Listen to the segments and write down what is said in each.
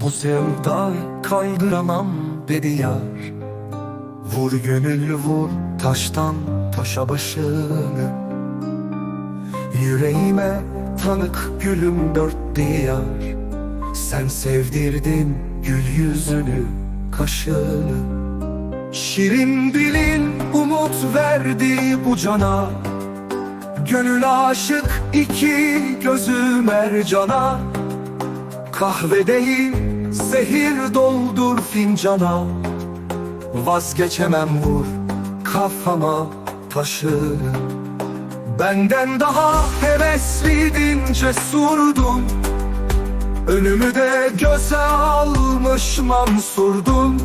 Bu sevda kaydıramam dedi yar. Vur gönül vur taştan taşa başını. Yüreğime tanık gülüm dört diyar. Sen sevdirdin gül yüzünü kaşını. Şirin dilin umut verdi bu cana. Gönül aşık iki gözü mercana Kahve değil zehir doldur fincana. Vazgeçemem vur kafama taşını Benden daha hevesliydin cesurdun Önümü de göze almış mansurdun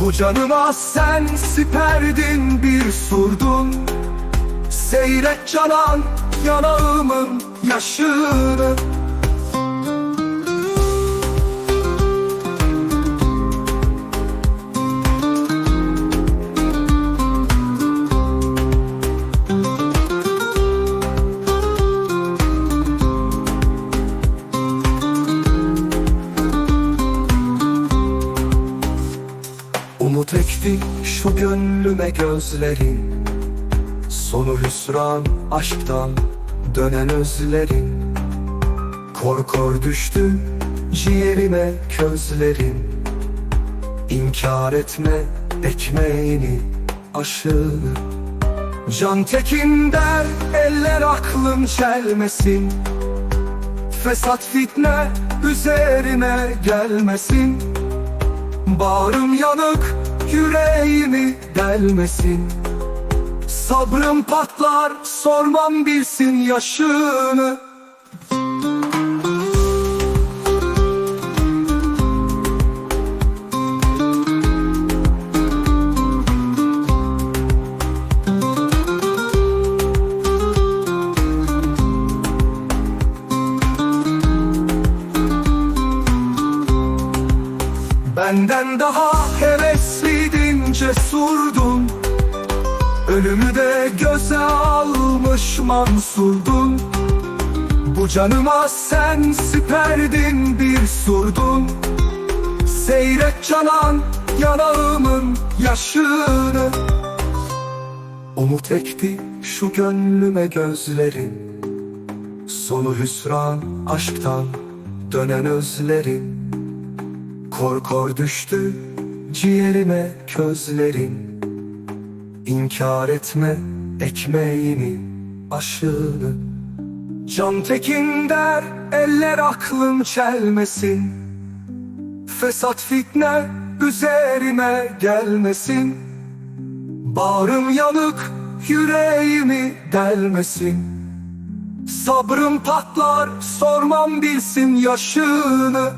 Bu canıma sen siperdin bir surdun Seyret canan yanağımın yaşını Ekti şu gönlüme gözlerin Sonu hüsran aşktan dönen özlerin Kor kor düştü ciğerime közlerin. İnkar etme ekmeğini aşığını Can tekin der eller aklım çelmesin. Fesat fitne üzerime gelmesin. Bağrım yanık yüreğimi delmesin. Sabrım patlar sormam bilsin yaşını Benden daha hevesliydin cesurdun. Ölümü de göze almış mansurdun. Bu canıma sen siperdin bir surdun. Seyret canan yanağımın yaşını. Umut ekti şu gönlüme gözlerin. Sonu hüsran aşktan dönen özlerin. Kor kor düştü ciğerime közlerin. İnkar etme ekmeğini aşığını Can tekin der eller aklım çelmesin. Fesat fitne üzerime gelmesin. Bağrım yanık yüreğimi delmesin. Sabrım patlar sormam bilsin yaşını